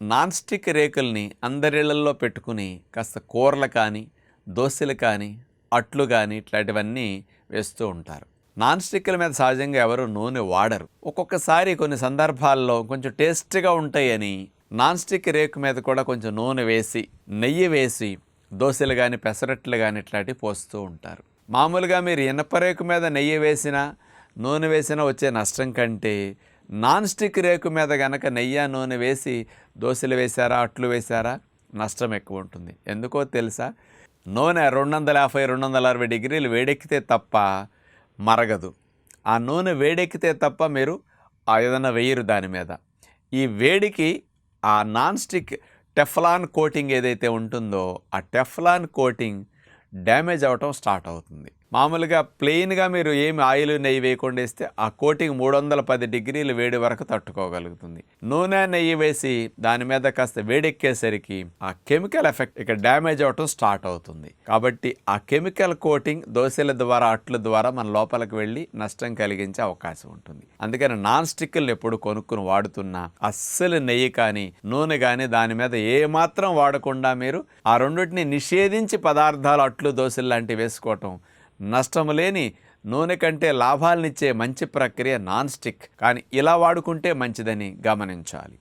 Non stick రేకుల్ని అందరిళ్ళల్లో పెట్టుకుని కాస్త కూరలు కానీ దోశలు కానీ అట్లు కానీ ఇట్లాంటివన్నీ వేస్తూ ఉంటారు. నాన్ స్టిక్ల మీద సహజంగా ఎవరు నూనె వాడరు. ఒక్కొక్కసారి కొన్ని సందర్భాల్లో కొంచెం టేస్ట్గా ఉంటాయని నాన్ స్టిక్ రేకు మీద కూడా కొంచెం నూనె వేసి నెయ్యి వేసి దోశలు కానీ పెసరట్లు కానీ ఇట్లాంటివి పోస్తూ ఉంటారు. మామూలుగా మీరు ఇనప రేకు మీద నెయ్యి వేసినా నూనె వేసినా వచ్చే నష్టం కంటే నాన్ స్టిక్ రేకు మీద గనక నెయ్యి నూనె వేసి దోశలు వేశారా అట్లు వేశారా నష్టం ఎక్కువ ఉంటుంది. ఎందుకో తెలుసా? నూనె రెండు వందల యాభై రెండు వందల అరవై డిగ్రీలు వేడెక్కితే తప్ప మరగదు. ఆ నూనె వేడెక్కితే తప్ప మీరు ఆ ఏదైనా వేయరు దాని మీద. ఈ వేడికి ఆ నాన్ స్టిక్ టెఫ్లాన్ కోటింగ్ ఏదైతే ఉంటుందో ఆ టెఫ్లాన్ కోటింగ్ డ్యామేజ్ అవటం స్టార్ట్ అవుతుంది. మామూలుగా ప్లెయిన్గా మీరు ఏమి ఆయిల్ నెయ్యి వేయకుండా వేస్తే ఆ కోటింగ్ మూడు వందల పది డిగ్రీలు వేడి వరకు తట్టుకోగలుగుతుంది. నూనె నెయ్యి వేసి దాని మీద కాస్త వేడెక్కేసరికి ఆ కెమికల్ ఎఫెక్ట్ ఇక డ్యామేజ్ అవటం స్టార్ట్ అవుతుంది. కాబట్టి ఆ కెమికల్ కోటింగ్ దోశల ద్వారా అట్ల ద్వారా మన లోపలికి వెళ్ళి నష్టం కలిగించే అవకాశం ఉంటుంది. అందుకని నాన్ స్టిక్లు ఎప్పుడు కొనుక్కుని వాడుతున్నా అస్సలు నెయ్యి కానీ నూనె కానీ దాని మీద ఏమాత్రం వాడకుండా మీరు ఆ రెండింటిని నిషేధించి పదార్థాలు అట్లు దోశలు లాంటివి వేసుకోవటం నష్టము లేని నూనె కంటే లాభాలనిచ్చే మంచి ప్రక్రియ నాన్ స్టిక్. కానీ ఇలా వాడుకుంటే మంచిదని గమనించాలి.